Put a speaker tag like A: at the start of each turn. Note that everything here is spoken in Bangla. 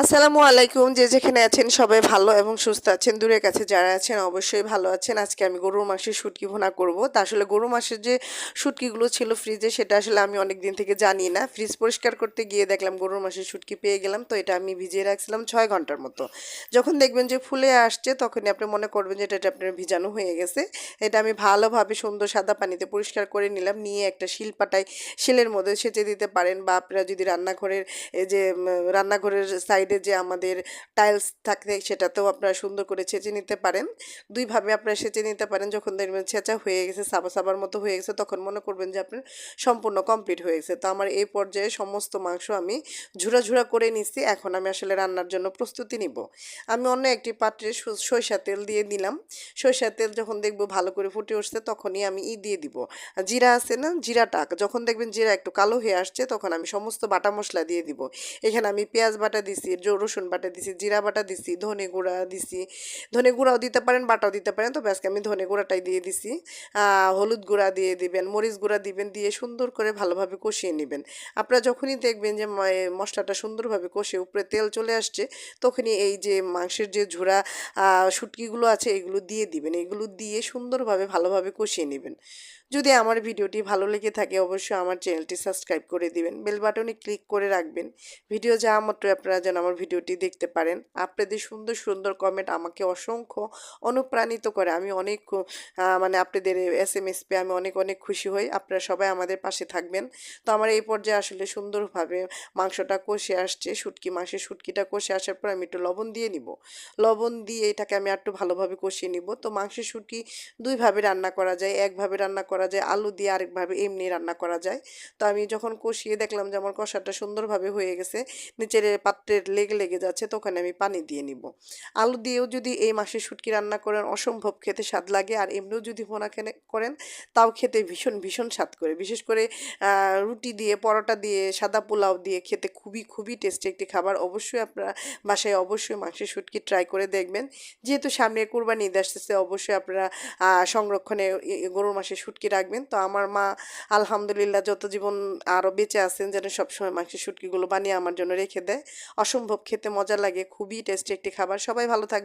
A: আসসালামু আলাইকুম, যে যেখানে আছেন সবাই ভালো এবং সুস্থ আছেন, দূরের কাছে যারা আছেন অবশ্যই ভালো আছেন। আজকে আমি গরুর মাংসের শুটকি ভুনা করব। তা আসলে গরুর মাংসের যে শুটকিগুলো ছিল ফ্রিজে সেটা আসলে আমি অনেক দিন থেকে জানি না। ফ্রিজ পরিষ্কার করতে গিয়ে দেখলাম গরুর মাংসের শুটকি পেয়ে গেলাম, তো এটা আমি ভিজিয়ে রাখছিলাম ছয় ঘণ্টার মতো। যখন দেখবেন যে ফুলে আসছে, তখনই আপনি মনে করবেন যে এটা আপনার ভিজানো হয়ে গেছে। এটা আমি ভালোভাবে সুন্দর সাদা পানিতে পরিষ্কার করে নিলাম, নিয়ে একটা শিলপাটায় শিলের মধ্যে সেচে দিতে পারেন বা আপনারা যদি রান্নাঘরের, এই যে রান্নাঘরের সাইডে যে আমাদের টাইলস থাকে সেটাতেও আপনারা সুন্দর করে ছেঁচে নিতে পারেন। দুইভাবে আপনারা সেচে নিতে পারেন, যখন দেখবেন ছেঁচা হয়ে গেছে সাবা সাবার মতো হয়ে গেছে, তখন মনে করবেন যে আপনার সম্পূর্ণ কমপ্লিট হয়ে গেছে। তো আমার এই পর্যায়ে সমস্ত মাংস আমি ঝুরা ঝুরা করে নিচ্ছি এখন আমি আসলে রান্নার জন্য প্রস্তুতি নিব। আমি অন্য একটি পাত্রে সরিষা তেল দিয়ে দিলাম। সরিষা তেল যখন দেখব ভালো করে ফুটে উঠছে, তখনই আমি ই দিয়ে দিব। জিরা আছে না জিরাটা যখন দেখবেন জিরা একটু কালো হয়ে আসছে, তখন আমি সমস্ত বাটা মশলা দিয়ে দিব। এখানে আমি পেঁয়াজ বাটা দিছি রসুন বাটা দিছি জিরা বাটা দিছি ধনে গুঁড়া দিছি। ধনে গুঁড়াও দিতে পারেন বাটাও দিতে পারেন। তবে আজকে আমি ধনে গুঁড়াটাই দিয়ে দিছি। হলুদ গুঁড়া দিয়ে দিবেন মরিচ গুঁড়া দিবেন দিয়ে সুন্দর করে ভালোভাবে কষিয়ে নেবেন। আপনারা যখনই দেখবেন যে মশলাটা সুন্দরভাবে কষে উপরে তেল চলে আসছে তখনই এই যে মাংসের যে আহ, শুটকিগুলো আছে এগুলো দিয়ে দিবেন। এগুলো দিয়ে সুন্দরভাবে ভালোভাবে কষিয়ে নেবেন। যদি আমার ভিডিওটি ভালো লেগে থাকে অবশ্যই আমার চ্যানেলটি সাবস্ক্রাইব করে দিবেন। বেল বাটনে ক্লিক করে রাখবেন। ভিডিও যাওয়া মাত্র আপনারা যেন আমার ভিডিওটি দেখতে পারেন। আপনাদের সুন্দর সুন্দর কমেন্ট আমাকে অসংখ্য অনুপ্রাণিত করে। আমি অনেক মানে আপনাদের এস এম আমি অনেক অনেক খুশি হই। আপনারা সবাই আমাদের পাশে থাকবেন। তো আমার এই পর্যায়ে আসলে সুন্দরভাবে মাংসটা কষে আসছে। শুটকি মাংসের শুটকিটা কষে আসার পর আমি একটু লবণ দিয়ে নিব। লবণ দিয়ে এটাকে আমি একটু ভালোভাবে কষিয়ে নিব। তো মাংসের শুটকি দুইভাবে রান্না করা যায়। একভাবে রান্না করা যায়, আলু দিয়ে আরেকভাবে এমনি রান্না করা যায়। তো আমি যখন কষিয়ে দেখলাম যে আমার কষাটা সুন্দরভাবে হয়ে গেছে, নিচের পাত্রের লেগে লেগে যাচ্ছে তখন আমি পানি দিয়ে নিব। আলু দিয়েও যদি এই মাসের শুটকি রান্না করেন, অসম্ভব খেতে স্বাদ লাগে। আর এমনিও যদি ভোনা করেন, তাও খেতে ভীষণ ভীষণ স্বাদ করে। বিশেষ করে রুটি দিয়ে, পরোটা দিয়ে, সাদা পোলাও দিয়ে খেতে খুবই খুবই টেস্টি একটি খাবার। অবশ্যই আপনারা বাসায় অবশ্যই মাংসের শুটকি ট্রাই করে দেখবেন। যেহেতু সামনে কোরবানি ঈদ আসতেছে, অবশ্যই আপনারা সংরক্ষণে গরুর মাসে শুটকি রাখবেন। তো আমার মা আলহামদুলিল্লাহ যত জীবন আরও বেঁচে আছেন, যেন সবসময় মাংসের শুটকিগুলো বানিয়ে আমার জন্য রেখে দেয়। অসম্ভব খেতে মজা লাগে খুবই টেস্টি একটি খাবার। সবাই ভালো থাকবে